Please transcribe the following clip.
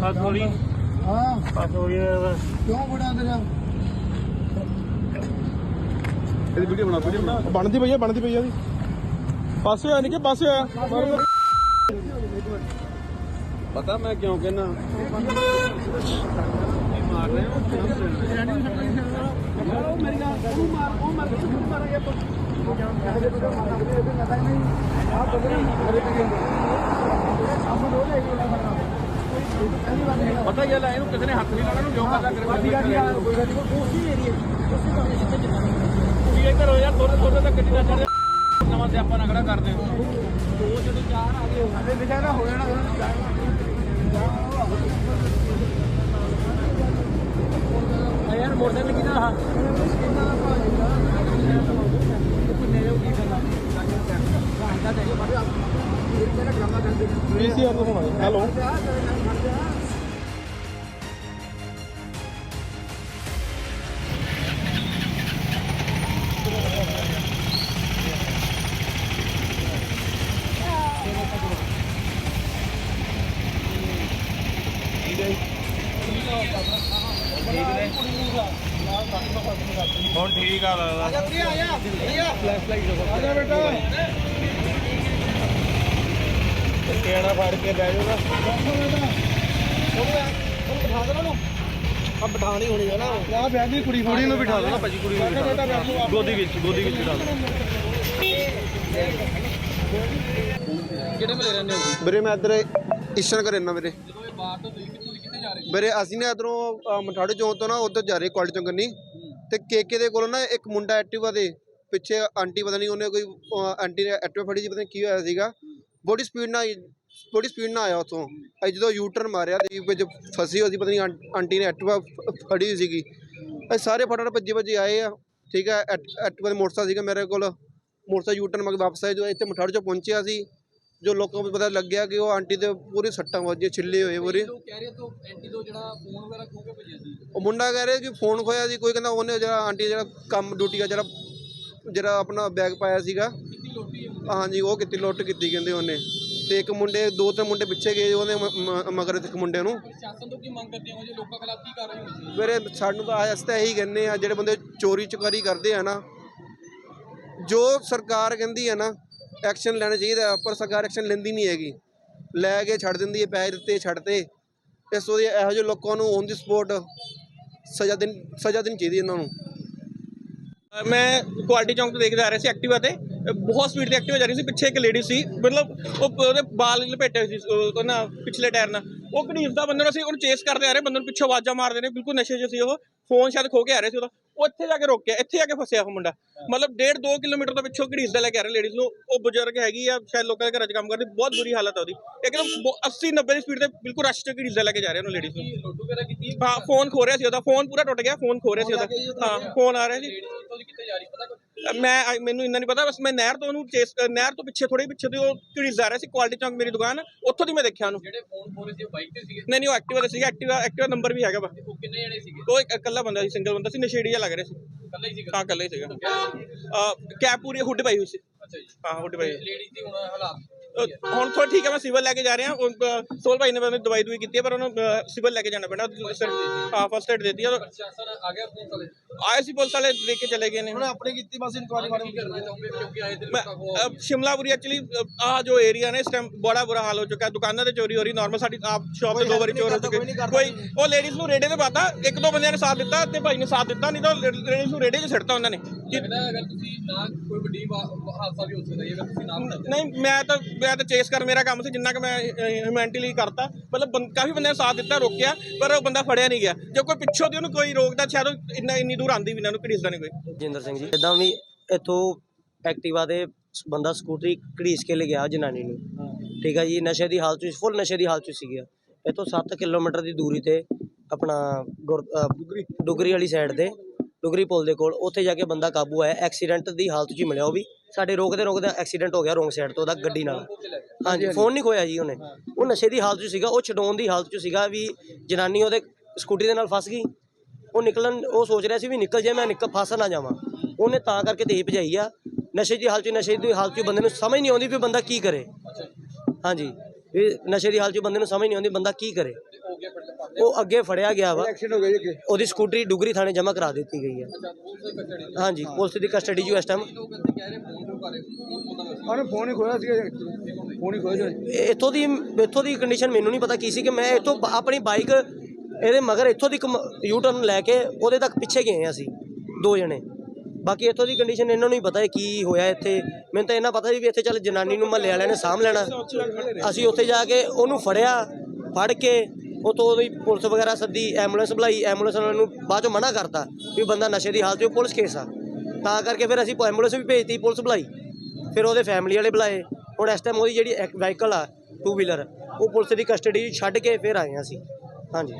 ਪਾਸੋਲੀ ਹਾਂ। ਪਾਸੋਲੀ ਕਿਉਂ ਬੜਾ ਤੇਰਾ ਇਹਦੀ ਵੀਡੀਓ ਬਣਾ ਵੀਡੀਓ ਬਣਾ। ਬਣਦੀ ਪਈ ਆ ਬਣਦੀ ਪਈ ਆ ਦੀ ਪਾਸੇ ਹੋਇਆ ਨਹੀਂ ਕਿ ਪਾਸੇ ਹੋਇਆ। ਪਤਾ ਮੈਂ ਕਿਉਂ ਕਹਿਣਾ ਮਾਰ ਰਹੇ ਹੋ ਪਤਾ ਹੀ ਹੈ ਇਹਨੂੰ ਕਿਸੇ ਨੇ ਹੱਥ ਨਹੀਂ ਲਾਣਾ ਨੂੰ ਜੋ ਕਰਦਾ ਕਰੇ ਕੋਈ ਗੱਲ ਨਹੀਂ ਕੋਈ ਗੱਲ ਨਹੀਂ ਉਸੇ ਏਰੀਏ ਵੀ ਇਹ ਕਰੋ ਯਾਰ ਥੋੜੇ ਥੋੜੇ ਤੱਕ ਗੱਡੀ ਦਾ ਚੜ੍ਹ ਨਵਾਂ ਸਿਆਪਾ ਨਾ ਖੜਾ ਕਰਦੇ ਦੋ ਜਦੋਂ ਚਾਰ ਆ ਗਏ ਅਰੇ ਵਿਚਾਰਾ ਨਾ ਹੋ ਜਾਣਾ ਯਾਰ ਮੋਟਰਸਾਈਕਲ ਕਿਹਦਾ ਆ? ਪੀਸੀਆਰ ਤੋਂ ਹੋਣਾ ਹੈਲੋ ਹੁਣ ਠੀਕ ਆ ਲੱਗਦਾ ਆ ਜਾ ਬੇਟਾ ਕਿਹੜਾ ਫੜ ਕੇ ਬਹਿ ਜਾਊਗਾ ਆ ਬਿਠਾਣੀ ਹੋਣੀ ਹੈ ਨਾ ਆ ਬੈਠੀ ਕੁੜੀ ਕੁੜੀ ਨੂੰ ਬਿਠਾ ਦੇਣਾ। ਭਾਜੀ ਕੁੜੀ ਨੂੰ ਬਿਠਾ ਦੇਣਾ ਗੋਦੀ ਵਿੱਚ ਗੋਦੀ ਵਿੱਚ ਬਿਠਾ ਕਿਹੜੇ ਮਲੇ ਰਹਿੰਦੇ ਹੋ? ਵੀਰੇ ਮੈਂ ਇੱਧਰ ਇਸ਼ਨ ਕਰ ਰਹਿਣਾ ਵੀਰੇ। ਜਦੋਂ ਇਹ ਬਾਹਰ ਤੋਂ ਤੁਸੀਂ ਕਿੱਥੋਂ ਦੀ ਕਿੱਥੇ ਜਾ ਰਹੇ ਵੀਰੇ ਅਸੀਂ ਨਾ ਇਧਰੋਂ ਮਠਾੜੇ ਚੌਂਕ ਤੋਂ ਨਾ ਉੱਧਰ ਜਾ ਰਹੇ ਕੁਆਲਿਟੀ ਚੌਂਕ ਕੰਨੀ ਤੇ ਕੇਕੇ ਦੇ ਕੋਲ ਨਾ ਇੱਕ ਮੁੰਡਾ ਐਕਟਿਵਾ ਦੇ ਪਿੱਛੇ ਆਂਟੀ ਪਤਾ ਨਹੀਂ ਉਹਨੇ ਕੋਈ ਆਂਟੀ ਨੇ ਐਕਟਿਵਾ ਫੜੀ ਸੀ ਪਤਾ ਨਹੀਂ ਕੀ ਹੋਇਆ ਸੀਗਾ। ਬੜੀ ਸਪੀਡ ਨਾਲ ਬੜੀ ਸਪੀਡ ਨਾਲ ਆਇਆ ਉੱਥੋਂ। ਅਸੀਂ ਜਦੋਂ ਯੂ ਟਰਨ ਮਾਰਿਆ ਤੇ ਵਿੱਚ ਫਸੀ ਹੋਈ ਸੀ ਪਤਾ ਨਹੀਂ ਆਂਟੀ ਨੇ ਐਕਟਿਵਾ ਫ- ਫੜੀ ਹੋਈ ਸੀਗੀ। ਅਸੀਂ ਸਾਰੇ ਫਟਾਫਟ ਭੱਜੇ ਭੱਜੇ ਆਏ ਆ ਠੀਕ ਹੈ ਐਕਟਿਵਾ ਦੇ ਮੋਟਰਸਾਈਕਲ ਸੀਗਾ ਮੇਰੇ ਕੋਲ। ਮੋਟਰਸਾਈਕਲ ਯੂ ਟਰਨ ਮਾਰ ਕੇ ਵਾਪਸ ਆਏ ਜੋ ਇੱਥੇ ਮਠਾੜੇ ਚੋਂ ਪਹੁੰਚਿਆ ਸੀ ਜੋ ਲੋਕਾਂ ਨੂੰ ਪਤਾ ਲੱਗਿਆ ਕਿ ਉਹ ਆਂਟੀ ਦੇ ਪੂਰੀ ਸੱਟਾਂ ਵੱਜੀਆਂ ਛਿੱਲੇ ਹੋਏ ਪੂਰੇ। ਲੋਕ ਕਹਿ ਰਹੇ ਤੋਂ ਐਂਟੀ ਤੋਂ ਜਿਹੜਾ ਫੋਨ ਵਗੈਰਾ ਖੋ ਕੇ ਭੇਜਿਆ ਸੀ? ਉਹ ਮੁੰਡਾ ਕਹਿ ਰਿਹਾ ਕਿ ਫੋਨ ਖੋਇਆ ਸੀ ਕੋਈ ਕਹਿੰਦਾ ਉਹਨੇ ਜਿਹੜਾ ਆਂਟੀ ਜਿਹੜਾ ਕੰਮ ਡਿਊਟੀ ਦਾ ਜਿਹੜਾ ਜਿਹੜਾ ਆਪਣਾ ਬੈਗ ਪਾਇਆ ਸੀਗਾ। ਹਾਂਜੀ ਉਹ ਕਿਤੇ ਲੁੱਟ ਕੀਤੀ ਕਹਿੰਦੇ ਉਹਨੇ। ਤੇ ਇੱਕ ਮੁੰਡੇ ਦੋ ਤਿੰਨ ਮੁੰਡੇ ਪਿੱਛੇ ਗਏ ਮ- ਮ- ਮਗਰ ਇੱਕ ਮੁੰਡੇ ਨੂੰ। ਪ੍ਰਸ਼ਾਸਨ ਤੋਂ ਕੀ ਮੰਗ ਕਰਦੇ ਹੋ? ਜੇ ਲੋਕਾਂ ਖਿਲਾਫ ਕੀ ਕਾਰਵਾਈ ਹੋਣੀ ਚਾਹੀਦੀ? ਵੀਰੇ ਸਾਨੂੰ ਤਾਂ ਅਸੀਂ ਤਾਂ ਇਹੀ ਕਹਿੰਦੇ ਆ ਜਿਹੜੇ ਬੰਦੇ ਚੋਰੀ ਚੁਕਾਰੀ ਕਰਦੇ ਆ ਨਾ ਜੋ ਸਰਕਾਰ ਕਹਿੰਦੀ ਹੈ ਨਾ ਐਕਸ਼ਨ ਲੈਣਾ ਚਾਹੀਦਾ ਪਰ ਸਰਕਾਰ ਐਕਸ਼ਨ ਲੈਂਦੀ ਨਹੀਂ ਹੈਗੀ। ਲੈ ਕੇ ਛੱਡ ਦਿੰਦੀ ਹੈ ਪੈਸੇ ਦਿੱਤੇ ਛੱਡਤੇ। ਇਸ ਤੋਂ ਵਧੀਆ ਇਹੋ ਜਿਹੇ ਲੋਕਾਂ ਨੂੰ ਔਨ ਦੀ ਸਪੋਰਟ ਸਜ਼ਾ ਦੇਣ ਸਜ਼ਾ ਦੇਣੀ ਚਾਹੀਦੀ ਇਹਨਾਂ ਨੂੰ। ਮੈਂ ਕੁਆਲਿਟੀ ਚੌਂਕ ਤੋਂ ਦੇਖ ਜਾ ਰਿਹਾ ਸੀ ਐਕਟਿਵਾ ਤੇ। ਬਹੁਤ ਸਪੀਡ ਤੇ ਐਕਟਿਵਾ ਜਾ ਰਹੀ ਸੀ, ਪਿੱਛੇ ਇੱਕ ਲੇਡੀ ਸੀ, ਮਤਲਬ ਉਹ ਉਹਦੇ ਬਾਲ ਲਪੇਟੇ ਹੋਏ ਸੀ, ਉਹ ਨਾ ਪਿਛਲੇ ਟਾਇਰ ਨਾਲ। ਉਹ ਘੜੀਸਦਾ ਬੰਦੇ ਨੂੰ ਸੀ ਉਹਨੂੰ ਚੇਸ ਕਰਦੇ ਆ ਰਹੇ, ਬੰਦੇ ਨੂੰ ਪਿੱਛੋਂ ਆਵਾਜ਼ਾਂ ਮਾਰਦੇ ਨੇ, ਬਿਲਕੁਲ ਨਸ਼ੇ 'ਚ ਸੀ ਉਹ। ਫੋਨ ਸ਼ਾਇਦ ਖੋ ਕੇ ਆ ਰਿਹਾ ਸੀ ਉਹਦਾ। ਉਹ ਇੱਥੇ ਜਾ ਕੇ ਰੋਕਿਆ ਇੱਥੇ ਜਾ ਕੇ ਫਸਿਆ ਉਹ ਮੁੰਡਾ। ਮਤਲਬ 1.5 2 ਕਿਲੋਮੀਟਰ ਤੋਂ ਪਿੱਛੋਂ ਘੜੀਸਦਾ ਲੈ ਕੇ ਆ ਰਿਹਾ ਲੇਡੀਜ਼ ਨੂੰ। ਉਹ ਬਜ਼ੁਰਗ ਹੈਗੀ ਆ ਸ਼ਾਇਦ ਲੋਕਾਂ ਦੇ ਘਰਾਂ 'ਚ ਕੰਮ ਕਰਦੀ ਬਹੁਤ ਬੁਰੀ ਹਾਲਤ ਆ ਉਹਦੀ। ਇੱਕਦਮ 80 90 ਦੀ ਸਪੀਡ ਤੇ ਬਿਲਕੁਲ ਰਸ਼ 'ਚ ਘੜੀਸਦਾ ਲੈ ਕੇ ਜਾ ਰਿਹਾ ਉਹਨੂੰ ਲੇਡੀਜ਼ ਨੂੰ। ਹਾਂ? ਫੋਨ ਖੋ ਰਿਹਾ ਸੀ ਉਹਦਾ ਫੋਨ ਪੂਰਾ ਟੁੱਟ ਗਿਆ ਫੋਨ ਖੋ ਰਿਹਾ ਸੀ ਉਹਦਾ। ਹਾਂ ਫੋਨ ਆ ਰਿਹਾ ਸੀ। ਦੀ? ਮੈਂ ਮੈਨੂੰ ਇੰਨਾ ਨਹੀਂ ਪਤਾ ਬਸ ਮੈਂ ਨਹਿਰ ਤੋਂ ਉਹਨੂੰ ਚੇਸ ਨਹਿਰ ਤੋਂ ਪਿੱਛੇ ਥੋੜੀ ਪਿੱਛੇ ਤੇ ਉਹ ਘੜੀਸ ਜਾ ਰਿਹਾ ਸੀ ਕੁਆਲਿਟੀ ਚੌਂਕ ਮੇਰੀ ਦੁਕਾਨ ਉੱਥੋਂ ਦੀ ਮੈਂ ਦੇਖਿਆ ਉਹਨੂੰ। ਜਿਹੜੇ ਫੋਨ ਖੋਰੇ ਸੀ ਉਹ ਬਾਈਕ ਤੇ ਸੀਗੇ? ਨਹੀਂ ਨਹੀਂ ਉਹ ਐਕਟਿਵਾ ਤੇ ਸੀਗਾ ਐਕਟਿਵਾ ਐਕਟਿਵਾ ਨੰਬਰ ਵੀ ਹੈਗਾ ਵਾ। ਉਹ ਕਿੰਨੇ ਜਣੇ ਸੀਗੇ? ਉਹ ਇੱਕ ਇਕੱਲਾ ਬੰਦਾ ਸੀ ਸਿੰਗਲ ਬੰਦਾ ਸੀ ਨਸ਼ੇੜੀ ਜਿਹਾ ਲੱਗ ਰਿਹਾ ਸੀ। ਇਕੱਲਾ ਹੀ ਸੀਗਾ? ਹਾਂ ਇਕੱਲਾ ਹੀ ਸੀਗਾ। ਕੈਪ ਪੂਰੀ ਹੁੱਡ ਪਾਈ ਹੋਈ ਸੀ। ਅੱਛਾ ਜੀ। ਹਾਂ ਹੁੱਡ ਪਾਈ। ਲੇਡੀਜ਼ ਦੀ ਹੁਣ ਹਾਲਾਤ? ਹੁਣ ਥੋੜਾ ਠੀਕ ਹੈ ਮੈਂ ਸਿਵਲ ਲੈ ਕੇ ਜਾ ਰਿਹਾ। ਸੋਲ ਭਾਈ ਨੇ ਮੈਨੂੰ ਦਵਾਈ ਦੂਈ ਕੀਤੀ ਹੈ ਪਰ ਉਹਨੂੰ ਸਿਵਲ ਲੈ ਕੇ ਜਾਣਾ ਪੈਣਾ। ਸਿਰ- ਹਾਂ ਫਸਟ ਏਡ ਦਿੱਤੀ ਆ ਪ੍ਰਸ਼ਾਸਨ ਆ ਗਿਆ ਪੁਲਿਸ ਵਾਲੇ? ਆਏ ਸੀ ਪੁਲਿਸ ਵਾਲੇ ਦੇ ਕੇ ਚਲੇ ਗਏ ਨੇ। ਉਹਨੇ ਆਪਣੇ ਕੀਤੀ ਬਸ ਇਨਕੁਆਰੀ ਕੀ ਕਰਨਾ ਚਾਹੁੰਦੇ ਹੋ? ਕਿਉਂਕਿ ਆਏ ਦਿਨ ਸ਼ਿਮਲਾਪੁਰੀ ਐਕਚੁਅਲੀ ਆਹ ਜੋ ਏਰੀਆ ਨੇ ਇਸ ਟਾਈਮ ਬੜਾ ਬੁਰਾ ਹਾਲ ਹੋ ਚੁੱਕਾ ਹੈ। ਦੁਕਾਨਾਂ ਤੇ ਚੋਰੀ ਹੋ ਰਹੀ ਨਾਰਮਲ ਸਾਡੀ ਆਪ ਸ਼ਾਪ ਤੇ ਦੋ ਵਾਰੀ ਚੋਰ ਹੋ ਚੁੱਕੇ। ਕੋਈ ਉਹ ਲੇਡੀਜ਼ ਨੂੰ ਰੇੜੇ ਤੇ ਪਾਤਾ ਇੱਕ ਦੋ ਬੰਦਿਆਂ ਨੇ ਸਾਥ ਦਿੱਤਾ ਤੇ ਭਾਈ ਨੇ ਸਾਥ ਦਿੱਤਾ ਨਹੀਂ ਤਾਂ ਲੇਡੀਜ਼ ਨੂੰ ਰੇੜੇ 'ਚ ਸਿੱਟਤਾ ਉਹਨਾਂ ਨੇ। ਅਗਰ ਤੁਸੀਂ ਨਾ ਕੋਈ ਵੱਡੀ ਹਾਦਸਾ ਵੀ ਹੋ ਸਕਦਾ ਹੈ ਅਗਰ ਤੁਸੀਂ ਨਾ ਨਹੀਂ ਮੈਂ ਤਾਂ ਮੈਂ ਤਾਂ ਚੇਸ ਕਰ ਮੇਰਾ ਕੰਮ ਸੀ ਜਿੰਨਾ ਕਿ ਮੈਂ ਹਿਊਮੈਨਿਟਲੀ ਕਰਤਾ। ਮਤਲਬ ਕਾਫੀ ਬੰਦਿਆਂ ਨੇ ਸਾਥ ਦਿੱਤਾ ਰੋਕਿਆ ਪਰ ਉਹ ਬੰਦਾ ਫੜਿਆ ਨਹੀਂ ਗਿਆ। ਜੇ ਕੋਈ ਪਿੱਛੋਂ ਦੀ ਉਹਨੂੰ ਕੋਈ ਰੋਕਦਾ ਸ਼ਾਇਦ ਇੰਨਾ ਇੰਨੀ ਦੂਰ ਆਂਦੀ ਵੀ ਨਾ ਉਹਨੂੰ ਘੜੀਸਦਾ ਨਹੀਂ ਕੋਈ। ਜਿੰਦਰ ਸਿੰਘ ਜੀ ਇਦਾਂ ਵੀ ਇੱਥੋਂ ਐਕਟਿਵਾ ਤੇ ਬੰਦਾ ਸਕੂਟਰੀ ਘੜੀਸ ਕੇ ਲੈ ਗਿਆ ਜਨਾਨੀ ਨੂੰ। ਠੀਕ ਆ ਜੀ ਨਸ਼ੇ ਦੀ ਹਾਲਤ ਵਿੱਚ ਫੁੱਲ ਨਸ਼ੇ ਦੀ ਹਾਲਤ ਵਿੱਚ ਸੀਗਾ ਇੱਥੋਂ 7 ਕਿਲੋਮੀਟਰ ਦੀ ਦੂਰੀ ਤੇ ਆਪਣਾ ਗੁਰ- ਅਹ ਡੁਗਰੀ। ਵਾਲੀ ਸਾਈਡ ਤੇ ਡੁਗਰੀ ਪੁਲ ਦੇ ਕੋਲ ਉੱਥੇ ਜਾ ਕੇ ਬੰਦਾ ਕਾਬੂ ਆਇਆ। ਐਕਸੀਡੈਂਟ ਦੀ ਹਾਲਤ 'ਚ ਹੀ ਮਿਲਿਆ ਉਹ ਵੀ। ਸਾਡੇ ਰੋਕਦੇ ਰੋਕਦੇ ਐਕਸੀਡੈਂਟ ਹੋ ਗਿਆ ਰੋਂਗ ਸਾਈਡ ਤੋਂ ਉਹਦਾ ਗੱਡੀ ਨਾਲ। ਹਾਂਜੀ ਫੋਨ ਨਹੀਂ ਖੋਇਆ ਜੀ ਉਹਨੇ। ਉਹ ਨਸ਼ੇ ਦੀ ਹਾਲਤ 'ਚ ਸੀਗਾ ਉਹ ਛਡਾਉਣ ਦੀ ਹਾਲਤ 'ਚ ਸੀਗਾ ਵੀ ਜਨਾਨੀ ਉਹਦੇ ਸਕੂਟਰੀ ਦੇ ਨਾਲ ਫਸ ਗਈ। ਉਹ ਨਿਕਲਣ ਉਹ ਸੋਚ ਰਿਹਾ ਸੀ ਵੀ ਨਿਕਲ ਜਾਏ ਮੈਂ ਨਿਕਲ ਫਸ ਨਾ ਜਾਵਾਂ। ਉਹਨੇ ਤਾਂ ਕਰਕੇ ਤੇਜ਼ ਭਜਾਈ ਆ। ਨਸ਼ੇ ਦੀ ਹਾਲਤ 'ਚ ਨਸ਼ੇ ਦੀ ਹਾਲਤ 'ਚ ਬੰਦੇ ਨੂੰ ਸਮਝ ਨਹੀਂ ਆਉਂਦੀ ਵੀ ਬੰਦਾ ਕੀ ਕਰੇ। ਹਾਂਜੀ ਇਹ ਨਸ਼ੇ ਦੀ ਹਾਲਤ 'ਚ ਬੰਦੇ ਨੂੰ ਸਮਝ ਨਹੀਂ ਆਉਂਦੀ ਬੰਦਾ ਕੀ ਕਰੇ। ਤਾਂ ਉਹ ਅੱਗੇ ਫੜਿਆ ਗਿਆ ਵਾ। ਐਕਸੀਡੈਂਟ ਹੋ ਗਿਆ ਜੀ ਅੱਗੇ। ਉਹਦੀ ਸਕੂਟਰੀ ਡੁਗਰੀ ਥਾਣੇ ਜਮ੍ਹਾਂ ਕਰਾ ਦਿੱਤੀ ਗਈ ਹੈ। ਹਾਂਜੀ ਪੁਲਿਸ ਦੀ ਕਸਟਡੀ 'ਚ ਇਸ ਟਾਈਮ ਉਹਨੇ ਫੋਨ ਹੀ ਖੋਇਆ ਸੀਗਾ ਜੀ। ਫੋਨ ਹੀ ਖੋਇਆ ਜੀ। ਇੱਥੋਂ ਦੀ ਇੱਥੋਂ ਦੀ ਕੰਡੀਸ਼ਨ ਮੈਨੂੰ ਨਹੀਂ ਪਤਾ ਕੀ ਸੀ ਕਿ ਮੈਂ ਇੱਥੋਂ ਆਪਣੀ ਬਾਈਕ ਇਹਦੇ ਮਗਰ ਇੱਥੋਂ ਦੀ ਯੂ ਟਰਨ ਲੈ ਕੇ ਉਹਦੇ ਤੱਕ ਪਿੱਛੇ ਗਏ ਹਾਂ ਅਸੀਂ ਦੋ ਜਣੇ। ਬਾਕੀ ਇੱਥੋਂ ਦੀ ਕੰਡੀਸ਼ਨ ਇਹਨਾਂ ਨੂੰ ਹੀ ਪਤਾ ਹੈ ਕੀ ਹੋਇਆ ਇੱਥੇ। ਮੈਨੂੰ ਤਾਂ ਇਹਨਾਂ ਪਤਾ ਸੀ ਵੀ ਇੱਥੇ ਚੱਲ ਜਨਾਨੀ ਨੂੰ ਮਹੱਲੇ ਵਾਲਿਆਂ ਨੇ ਸਾਂਭ ਲੈਣਾ। ਅਸੀਂ ਉੱਥੇ ਜਾ ਕੇ ਉਹਨੂੰ ਫੜਿਆ ਫੜ ਕੇ ਉਤੋਂ ਉਹਦੀ ਪੁਲਿਸ ਵਗੈਰਾ ਸੱਦੀ ਐਂਬੂਲੈਂਸ ਬੁਲਾਈ ਐਂਬੂਲੈਂਸ ਉਹਨਾਂ ਨੂੰ ਬਾਅਦ ਚੋਂ ਮਨਾ ਕਰਤਾ ਵੀ ਬੰਦਾ ਨਸ਼ੇ ਦੀ ਹਾਲਤ 'ਚ ਪੁਲਿਸ ਕੇਸ ਆ। ਤਾਂ ਕਰਕੇ ਫਿਰ ਅਸੀਂ ਐਂਬੂਲੈਂਸ ਵੀ ਭੇਜਤੀ, ਪੁਲਿਸ ਬੁਲਾਈ। ਫਿਰ ਉਹਦੇ ਫੈਮਿਲੀ ਵਾਲੇ ਬੁਲਾਏ। ਹੁਣ ਇਸ ਟਾਈਮ ਉਹਦੀ ਜਿਹੜੀ ਵਹੀਕਲ ਆ ਟੂ ਵੀਲਰ ਉਹ ਪੁਲਿਸ ਦੀ ਕਸਟਡੀ ਛੱਡ ਕੇ ਫਿਰ ਆਏ ਹਾਂ ਅਸੀਂ। ਹਾਂਜੀ।